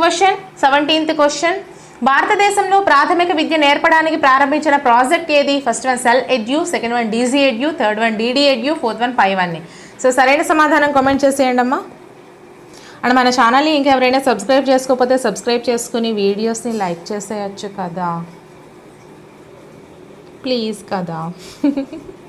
Question seventeenth question భారతదేశంలో ప్రాథమిక విద్య నేర్పడానికి ప్రారంభించిన ప్రాజెక్ట్ ఏది? First one cell edu second one DG edu third one DD edu fourth one five అన్ని సో సరైన సమాధానం కామెంట్ చేసేయండి అమ్మా. అండ్ మన ఛానల్ని ఇంకెవరైనా సబ్స్క్రైబ్ చేసుకోకపోతే సబ్స్క్రైబ్ చేసుకుని వీడియోస్ని లైక్ చేసేయచ్చు కదా. ప్లీజ్ కదా.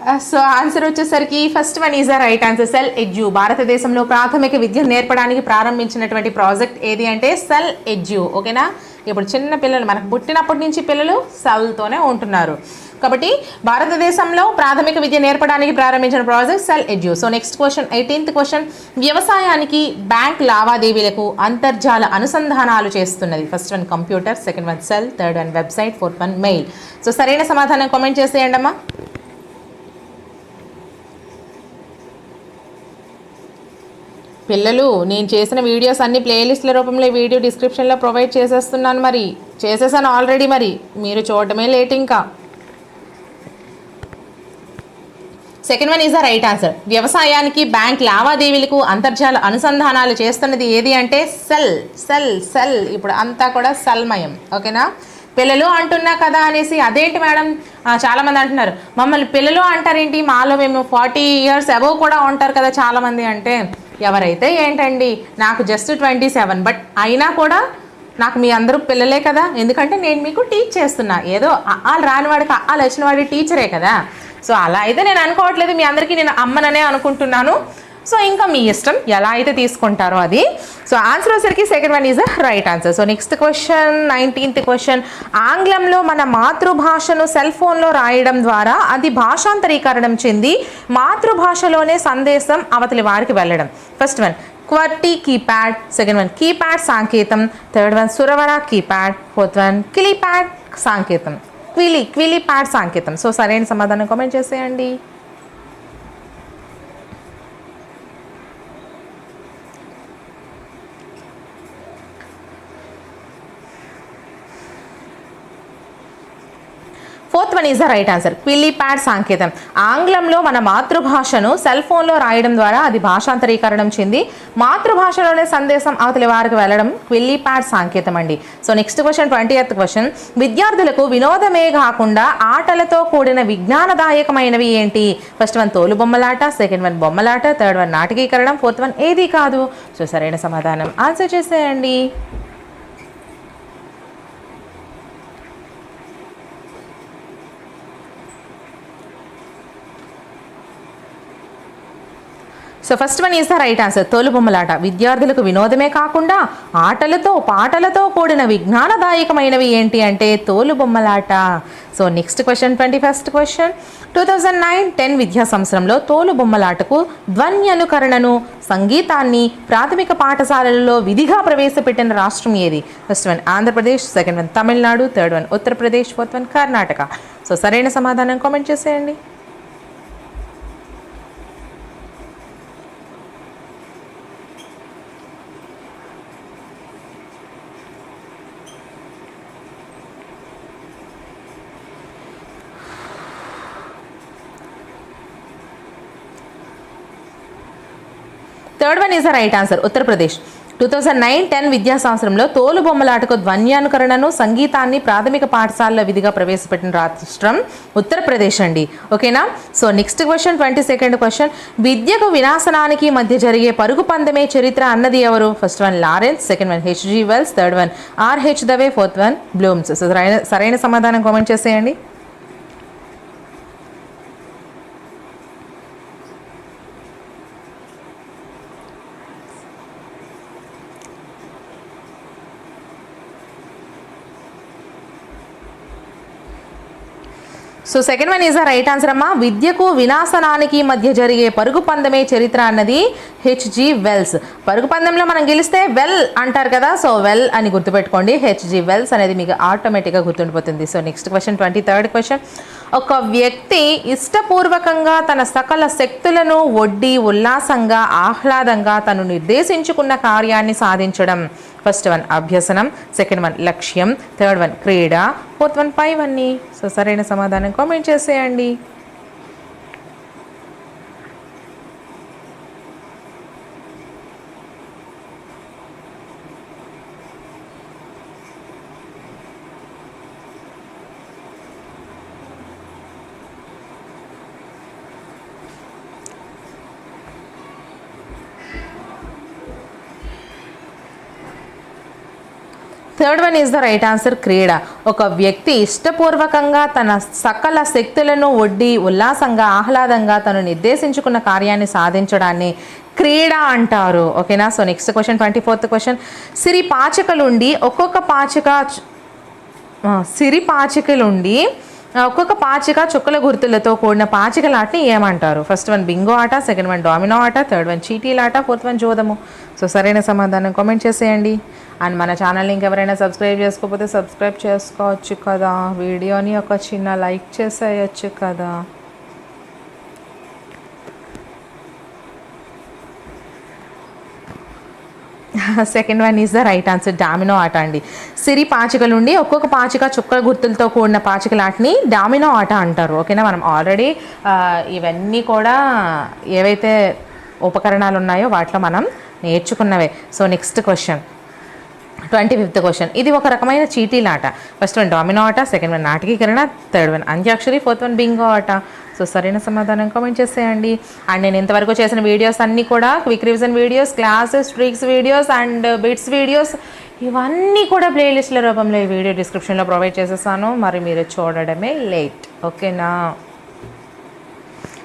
Uh, సో ఆన్సర్ వచ్చేసరికి first one is the right answer cell edu భారతదేశంలో ప్రాథమిక విద్య నేర్పడానికి ప్రారంభించినటువంటి ప్రాజెక్ట్ ఏది అంటే సెల్ ఎడ్యూ ఓకేనా? ఇప్పుడు చిన్న పిల్లలు మనకు పుట్టినప్పటి నుంచి పిల్లలు సెల్తోనే ఉంటున్నారు. కాబట్టి భారతదేశంలో ప్రాథమిక విద్య నేర్పడానికి ప్రారంభించిన project cell edu so next question eighteenth question వ్యవసాయానికి బ్యాంక్ లావాదేవీలకు అంతర్జాల అనుసంధానాలు చేస్తున్నది. First one computer second one cell third one website fourth one mail so సరైన సమాధానం కామెంట్ చేసేయండి అమ్మా పిల్లలు నేను చేసిన వీడియోస్ అన్ని ప్లేలిస్ట్ల రూపంలో వీడియో డిస్క్రిప్షన్లో ప్రొవైడ్ చేసేస్తున్నాను మరి. చేసేసాను ఆల్రెడీ మరి. మీరు చూడటమే లేట్ ఇంకా. Second one is the right answer వ్యవసాయానికి బ్యాంక్ లావాదేవీలకు అంతర్జాల అనుసంధానాలు చేస్తున్నది ఏది అంటే సెల్ సెల్ సెల్. ఇప్పుడు అంతా కూడా సెల్మయం. ఓకేనా పిల్లలు అంటున్నా కదా అనేసి అదేంటి మేడం? చాలామంది అంటున్నారు. మమ్మల్ని పిల్లలు అంటారేంటి? మాలో మేము ఫార్టీ ఇయర్స్ అబవ్ కూడా ఉంటారు కదా చాలామంది అంటే. ఎవరైతే ఏంటండి నాకు జస్ట్ ట్వంటీ సెవెన్ బట్ అయినా కూడా నాకు మీ అందరూ పిల్లలే కదా. ఎందుకంటే నేను మీకు టీచ్ చేస్తున్నా. ఏదో వాళ్ళు రాని వాడికి వాళ్ళు వచ్చిన వాడి టీచరే కదా. సో అలా అయితే నేను అనుకోవట్లేదు. మీ అందరికీ నేను అమ్మననే అనుకుంటున్నాను. సో ఇంకా మీ ఇష్టం ఎలా అయితే తీసుకుంటారో అది. సో ఆన్సర్ వచ్చేసరికి second one is the right answer so next question nineteenth question ఆంగ్లంలో మన మాతృభాషను సెల్ ఫోన్లో రాయడం ద్వారా అది భాషాంతరీకరణం చెంది మాతృభాషలోనే సందేశం అవతలి వారికి వెళ్ళడం. First one QWERTY keypad second one keypad సాంకేతం. Third one సురవర కీప్యాడ్ ఫోర్త్ వన్ కిలీప్యాడ్ సాంకేతం. క్విలీ క్విలీ ప్యాడ్ సాంకేతం. సో సరైన సమాధానం కామెంట్ చేసేయండి fourth one is the right answer Quillpad సాంకేతం ఆంగ్లంలో మన మాతృభాషను సెల్ ఫోన్లో రాయడం ద్వారా అది భాషాంతరీకరణం చెంది మాతృభాషలోనే సందేశం అవతలి వారికి వెళ్ళడం క్విల్లీ ప్యాడ్ సాంకేతం అండి so next question twentieth question విద్యార్థులకు వినోదమే కాకుండా ఆటలతో కూడిన విజ్ఞానదాయకమైనవి ఏంటి ఫస్ట్ వన్ తోలు బొమ్మలాట సెకండ్ వన్ బొమ్మలాట థర్డ్ వన్ నాటకీకరణం ఫోర్త్ వన్ ఏది కాదు సో సరైన సమాధానం ఆన్సర్ చేసేయండి so first one is the right answer తోలుబొమ్మలాట. విద్యార్థులకు వినోదమే కాకుండా ఆటలతో పాటలతో కూడిన విజ్ఞానదాయకమైనవి ఏంటి అంటే తోలుబొమ్మలాట. So next question twenty first question two thousand nine ten విద్యా సంవత్సరంలో తోలుబొమ్మలాటకు ధ్వని అనుకరణను సంగీతాన్ని ప్రాథమిక పాఠశాలలలో విధిగా ప్రవేశపెట్టిన రాష్ట్రం ఏది? First one Andhra Pradesh. Second one Tamil Nadu. Third one Uttar Pradesh. Fourth one Karnataka. So సరైన సమాధానం కామెంట్ చేసేయండి. Third one is the right answer Uttar Pradesh two thousand nine ten విద్యా సంవత్సరంలో తోలు బొమ్మలాటకు ధ్వన్యానుకరణను సంగీతాన్ని ప్రాథమిక పాఠశాలలో విధిగా ప్రవేశపెట్టిన రాష్ట్రం ఉత్తరప్రదేశ్ అండి. ఓకేనా? So next question twenty second question విద్యకు వినాశనానికి మధ్య జరిగే పరుగు పందమే చరిత్ర అన్నది ఎవరు? First one Lawrence second one HG Wells third one RH Dave fourth one Blooms so సరైన సరైన సమాధానం కామెంట్ చేసేయండి. So second one is the right answer అమ్మా. విద్యకు వినాశనానికి మధ్య జరిగే పరుగు పందమే చరిత్ర అన్నది హెచ్జి వెల్స్ పరుగు పందెంలో మనం గెలిస్తే వెల్ అంటారు కదా. సో వెల్ అని గుర్తుపెట్టుకోండి. హెచ్జి వెల్స్ అనేది మీకు ఆటోమేటిక్గా గుర్తుండిపోతుంది. So next question twenty third question ఒక వ్యక్తి ఇష్టపూర్వకంగా తన సకల శక్తులను ఒడ్డి ఉల్లాసంగా ఆహ్లాదంగా తను నిర్దేశించుకున్న కార్యాన్ని సాధించడం. ఫస్ట్ వన్ అభ్యసనం. సెకండ్ వన్ లక్ష్యం. థర్డ్ వన్ క్రీడ. ఫోర్త్ వన్ పై వన్ని సో సరైన సమాధానం కామెంట్ చేసేయండి. Third one is the right answer క్రీడ. ఒక వ్యక్తి ఇష్టపూర్వకంగా తన సకల శక్తులను ఒడ్డి ఉల్లాసంగా ఆహ్లాదంగా తను నిర్దేశించుకున్న కార్యాన్ని సాధించడాన్ని క్రీడ అంటారు. ఓకేనా so next question twenty fourth question సిరి పాచకలుండి ఒక్కొక్క పాచిక సిరి పాచికలుండి ఒక్కొక్క పాచిక చుక్కల గుర్తులతో కూడిన పాచికలాటని ఏమంటారు? ఫస్ట్ వన్ బింగో ఆట సెకండ్ వన్ డామినో ఆట థర్డ్ వన్ చీటీల ఆట ఫోర్త్ వన్ జోదము. సో సరైన సమాధానం కామెంట్ చేసేయండి. అండ్ మన ఛానల్ని ఇంకెవరైనా సబ్స్క్రైబ్ చేసుకోకపోతే సబ్స్క్రైబ్ చేసుకోవచ్చు కదా. వీడియోని ఒక చిన్న లైక్ చేసేయచ్చు కదా. Second one is the right answer domino ఆట అండి. సిరి పాచికలు ఉండి ఒక్కొక్క పాచిక చుక్కల గుర్తులతో కూడిన పాచికల ఆటని డామినో ఆట అంటారు. ఓకేనా మనం ఆల్రెడీ ఇవన్నీ కూడా ఏవైతే ఉపకరణాలు ఉన్నాయో వాటిలో మనం నేర్చుకున్నవే. So next question twenty fifth question ఇది ఒక రకమైన చీటీల ఆట ఫస్ట్ వన్ డామినో ఆట. సెకండ్ వన్ నాటకీకరణ. Third one antakshari. Fourth one bingo ఆట. సో సరైన సమాధానం కామెంట్ చేసేయండి. అండ్ నేను ఇంతవరకు చేసిన వీడియోస్ అన్నీ కూడా quick revision videos classes tricks videos and bits videos ఇవన్నీ కూడా ప్లేలిస్ట్ల రూపంలో ఈ వీడియో డిస్క్రిప్షన్లో ప్రొవైడ్ చేసేసాను. మరి మీరు చూడడమే లేట్ ఓకేనా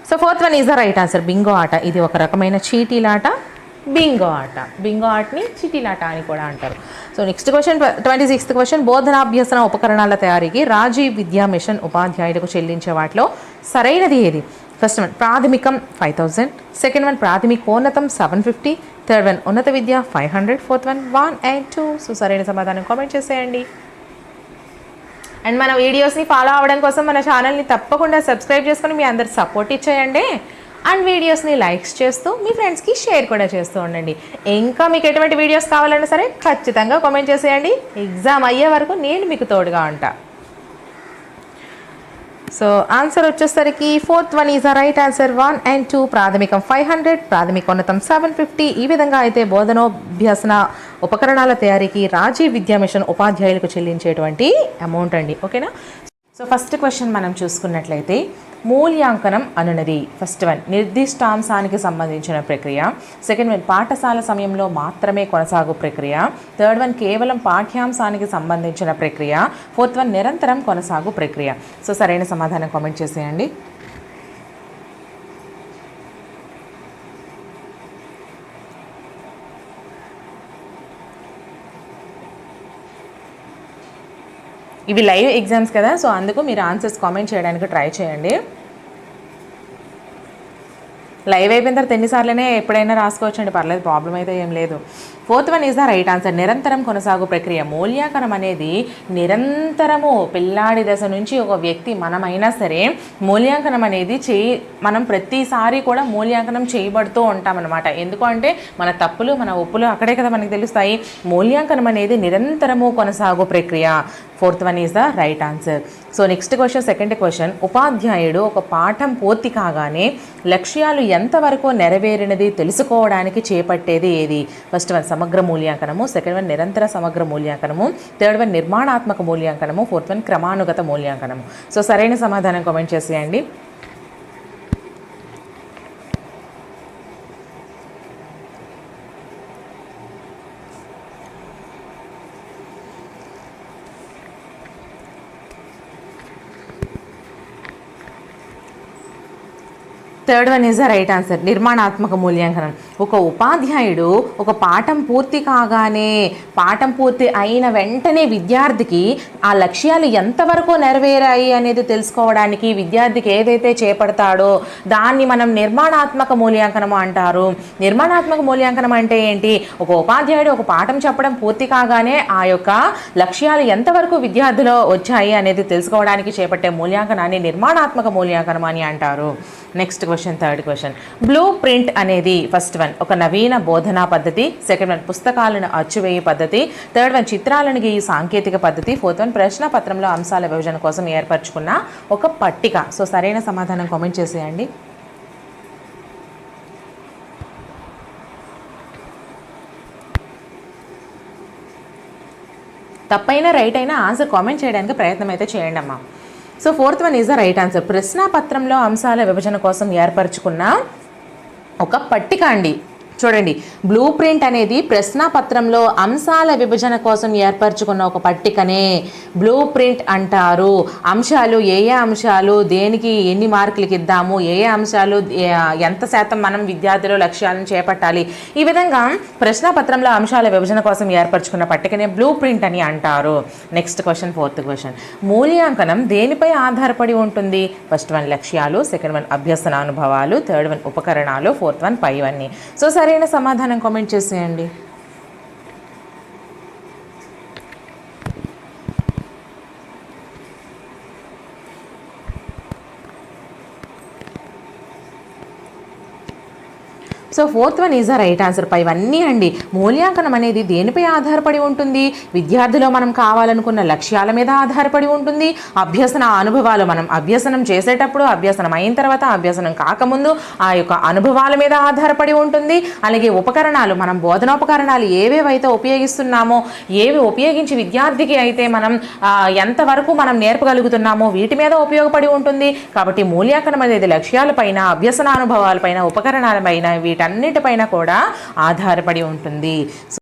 so fourth one is the right answer bingo ఆట. ఇది ఒక రకమైన చీటీలాట బింగో ఆట. బింగో ఆటని చీటీలాట అని కూడా అంటారు. So next question twenty sixth question బోధనాభ్యసన ఉపకరణాల తయారీకి రాజీవ్ విద్యా మిషన్ ఉపాధ్యాయులకు చెల్లించే వాటిలో సరైనది ఏది? ఫస్ట్ వన్ ప్రాథమికం ఫైవ్ థౌజండ్ సెకండ్ వన్ ప్రాథమికోన్నతం సెవెన్ ఫిఫ్టీ థర్డ్ వన్ ఉన్నత విద్య five hundred fourth one one and two so సరైన సమాధానం కామెంట్ చేసేయండి. అండ్ మన వీడియోస్ని ఫాలో అవ్వడం కోసం మన ఛానల్ని తప్పకుండా సబ్స్క్రైబ్ చేసుకొని మీ అందరు సపోర్ట్ ఇచ్చేయండి. అండ్ వీడియోస్ని లైక్స్ చేస్తూ మీ ఫ్రెండ్స్కి షేర్ కూడా చేస్తూ ఉండండి. ఇంకా మీకు ఎటువంటి వీడియోస్ కావాలన్నా సరే ఖచ్చితంగా కామెంట్ చేసేయండి. ఎగ్జామ్ అయ్యే వరకు నేను మీకు తోడుగా ఉంటా. సో ఆన్సర్ వచ్చేసరికి fourth one is the right answer one and two ప్రాథమికం ఫైవ్ హండ్రెడ్ ప్రాథమికోన్నతం సెవెన్ ఫిఫ్టీ ఈ విధంగా అయితే బోధనోభ్యసన ఉపకరణాల తయారీకి రాజీవ్ విద్యా మిషన్ ఉపాధ్యాయులకు చెల్లించేటువంటి అమౌంట్ అండి. ఓకేనా సో ఫస్ట్ క్వశ్చన్ మనం చూసుకున్నట్లయితే మూల్యాంకనం అనునది. ఫస్ట్ వన్ నిర్దిష్టాంశానికి సంబంధించిన ప్రక్రియ. సెకండ్ వన్ పాఠశాల సమయంలో మాత్రమే కొనసాగు ప్రక్రియ. థర్డ్ వన్ కేవలం పాఠ్యాంశానికి సంబంధించిన ప్రక్రియ. ఫోర్త్ వన్ నిరంతరం కొనసాగు ప్రక్రియ. సో సరైన సమాధానం కామెంట్ చేసేయండి. ఇవి లైవ్ ఎగ్జామ్స్ కదా సో అందుకు మీరు ఆన్సర్స్ కామెంట్ చేయడానికి ట్రై చేయండి. లైవ్ అయిపోయిన తర్వాత ఎన్నిసార్లనే ఎప్పుడైనా రాసుకోవచ్చండి. పర్లేదు ప్రాబ్లం అయితే ఏం లేదు. Fourth one is the right answer నిరంతరం కొనసాగు ప్రక్రియ. మూల్యాంకనం అనేది నిరంతరము పిల్లాడి దశ నుంచి ఒక వ్యక్తి మనమైనా సరే మూల్యాంకనం అనేది చేయి మనం ప్రతిసారి కూడా మూల్యాంకనం చేయబడుతూ ఉంటామన్నమాట. ఎందుకంటే మన తప్పులు మన ఒప్పులు అక్కడే కదా మనకి తెలుస్తాయి. మూల్యాంకనం అనేది నిరంతరము కొనసాగు ప్రక్రియ. Fourth one is the right answer so next question second question ఉపాధ్యాయుడు ఒక పాఠం పూర్తి కాగానే లక్ష్యాలు ఎంతవరకు నెరవేరినది తెలుసుకోవడానికి చేపట్టేది ఏది? ఫస్ట్ వన్ సమగ్ర మూల్యాంకనము సెకండ్ వన్ నిరంతర సమగ్ర మూల్యాంకనము థర్డ్ వన్ నిర్మాణాత్మక మూల్యాంకనము ఫోర్త్ వన్ క్రమానుగత మూల్యాంకనము. సో సరైన సమాధానం కామెంట్ చేసేయండి. Third one is the right answer నిర్మాణాత్మక మూల్యాంకనం. ఒక ఉపాధ్యాయుడు ఒక పాఠం పూర్తి కాగానే పాఠం పూర్తి అయిన వెంటనే విద్యార్థికి ఆ లక్ష్యాలు ఎంతవరకు నెరవేరాయి అనేది తెలుసుకోవడానికి విద్యార్థికి ఏదైతే చేపడతాడో దాన్ని మనం నిర్మాణాత్మక మూల్యాంకనం అంటారు. నిర్మాణాత్మక మూల్యాంకనం అంటే ఏంటి? ఒక ఉపాధ్యాయుడు ఒక పాఠం చెప్పడం పూర్తి కాగానే ఆ యొక్క లక్ష్యాలు ఎంతవరకు విద్యార్థిలో వచ్చాయి అనేది తెలుసుకోవడానికి చేపట్టే మూల్యాంకనాన్ని నిర్మాణాత్మక మూల్యాంకనం అని అంటారు. Next question third question blueprint అనేది ఫస్ట్ వన్ ఒక నవీన బోధనా పద్ధతి. సెకండ్ వన్ పుస్తకాలను అచ్చువేయి పద్ధతి. థర్డ్ వన్ చిత్రాలను గీ సాంకేతిక పద్ధతి. ఫోర్త్ వన్ ప్రశ్న పత్రంలో అంశాల విభజన కోసం ఏర్పరచుకున్న ఒక పట్టిక. సో సరైన సమాధానం కామెంట్ చేసేయండి. తప్పైనా రైట్ అయినా ఆన్సర్ కామెంట్ చేయడానికి ప్రయత్నం అయితే చేయండి అమ్మా so fourth one is the right answer ప్రశ్నాపత్రంలో అంశాల విభజన కోసం ఏర్పరచుకున్న ఒక పట్టిక అండి. చూడండి బ్లూ ప్రింట్ అనేది ప్రశ్నపత్రంలో అంశాల విభజన కోసం ఏర్పరచుకున్న ఒక పట్టికనే బ్లూ ప్రింట్ అంటారు. అంశాలు ఏ ఏ అంశాలు దేనికి ఎన్ని మార్కులకి ఇద్దాము ఏ ఏ అంశాలు ఎంత శాతం మనం విద్యార్థులు లక్ష్యాలను చేపట్టాలి ఈ విధంగా ప్రశ్నపత్రంలో అంశాల విభజన కోసం ఏర్పరచుకున్న పట్టికనే బ్లూ ప్రింట్ అని అంటారు. నెక్స్ట్ క్వశ్చన్ ఫోర్త్ క్వశ్చన్ మూల్యాంకనం దేనిపై ఆధారపడి ఉంటుంది? ఫస్ట్ వన్ లక్ష్యాలు సెకండ్ వన్ అభ్యసన అనుభవాలు థర్డ్ వన్ ఉపకరణాలు ఫోర్త్ వన్ పైవన్నీ సో సరైన సమాధానం కామెంట్ చేసేయండి. So fourth one is the right answer. పై ఇవన్నీ అండి. మూల్యాంకనం అనేది దేనిపై ఆధారపడి ఉంటుంది? విద్యార్థిలో మనం కావాలనుకున్న లక్ష్యాల మీద ఆధారపడి ఉంటుంది. అభ్యసన అనుభవాలు మనం అభ్యసనం చేసేటప్పుడు అభ్యసనం అయిన తర్వాత అభ్యసనం కాకముందు ఆ యొక్క అనుభవాల మీద ఆధారపడి ఉంటుంది. అలాగే ఉపకరణాలు మనం బోధనోపకరణాలు ఏవేవైతే ఉపయోగిస్తున్నామో ఏవి ఉపయోగించి విద్యార్థికి అయితే మనం ఎంతవరకు మనం నేర్పగలుగుతున్నామో వీటి మీద ఉపయోగపడి ఉంటుంది. కాబట్టి మూల్యాంకనం అనేది లక్ష్యాలపైన అభ్యసన అనుభవాలపైన ఉపకరణాలపైన వీటన్నిటిపైన కూడా ఆధారపడి ఉంటుంది.